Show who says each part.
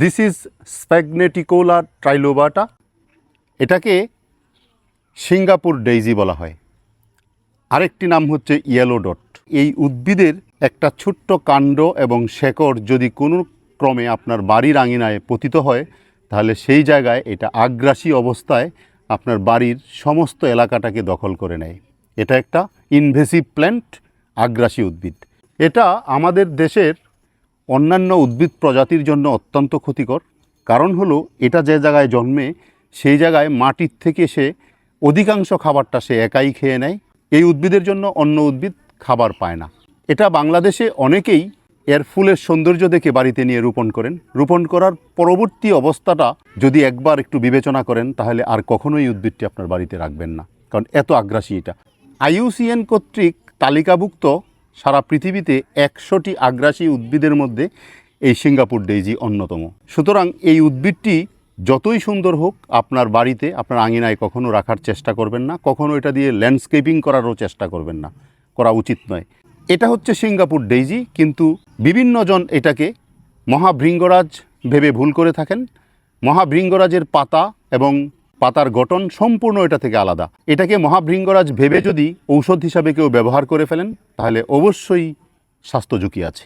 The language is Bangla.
Speaker 1: দিস ইজ স্প্যাগনেটিকোলা ট্রাইলোবাটা এটাকে সিঙ্গাপুর ডেইজি বলা হয়। আরেকটি নাম হচ্ছে ইয়েলো ডট এই উদ্ভিদের একটা ছোট্ট কাণ্ড এবং শেকড় যদি কোনো ক্রমে আপনার বাড়ির আঙিনায় পতিত হয়, তাহলে সেই জায়গায় এটা আগ্রাসী অবস্থায় আপনার বাড়ির সমস্ত এলাকাটাকে দখল করে নেয়। এটা একটা ইনভেসিভ প্ল্যান্ট আগ্রাসী উদ্ভিদ। এটা আমাদের দেশের অন্যান্য উদ্ভিদ প্রজাতির জন্য অত্যন্ত ক্ষতিকর। কারণ হলো, এটা যে জায়গায় জন্মে, সেই জায়গায় মাটির থেকে সে অধিকাংশ খাবারটা সে একাই খেয়ে নেয়। এই উদ্ভিদের জন্য অন্য উদ্ভিদ খাবার পায় না। এটা বাংলাদেশে অনেকেই এর ফুলের সৌন্দর্য দেখে বাড়িতে নিয়ে রোপণ করেন। রোপণ করার পরবর্তী অবস্থাটা যদি একবার একটু বিবেচনা করেন, তাহলে আর কখনোই উদ্ভিদটি আপনার বাড়িতে রাখবেন না। কারণ এত আগ্রাসী এটা। আইইউসিএন কর্তৃক তালিকাভুক্ত সারা পৃথিবীতে একশোটি আগ্রাসী উদ্ভিদের মধ্যে এই সিঙ্গাপুর ডেইজি অন্যতম। সুতরাং এই উদ্ভিদটি যতই সুন্দর হোক, আপনার বাড়িতে আপনার আঙিনায় কখনো রাখার চেষ্টা করবেন না, কখনো এটা দিয়ে ল্যান্ডস্কেপিং করারও চেষ্টা করবেন না, করা উচিত নয়। এটা হচ্ছে সিঙ্গাপুর ডেইজি, কিন্তু বিভিন্ন জন এটাকে মহাভৃঙ্গরাজ ভেবে ভুল করে থাকেন। মহাভৃঙ্গরাজের পাতা এবং পাতার গঠন সম্পূর্ণ এটা থেকে আলাদা। এটাকে মহাভৃঙ্গরাজ ভেবে যদি ঔষধ হিসাবে কেউ ব্যবহার করে ফেলেন, তাহলে অবশ্যই স্বাস্থ্য ঝুঁকি আছে।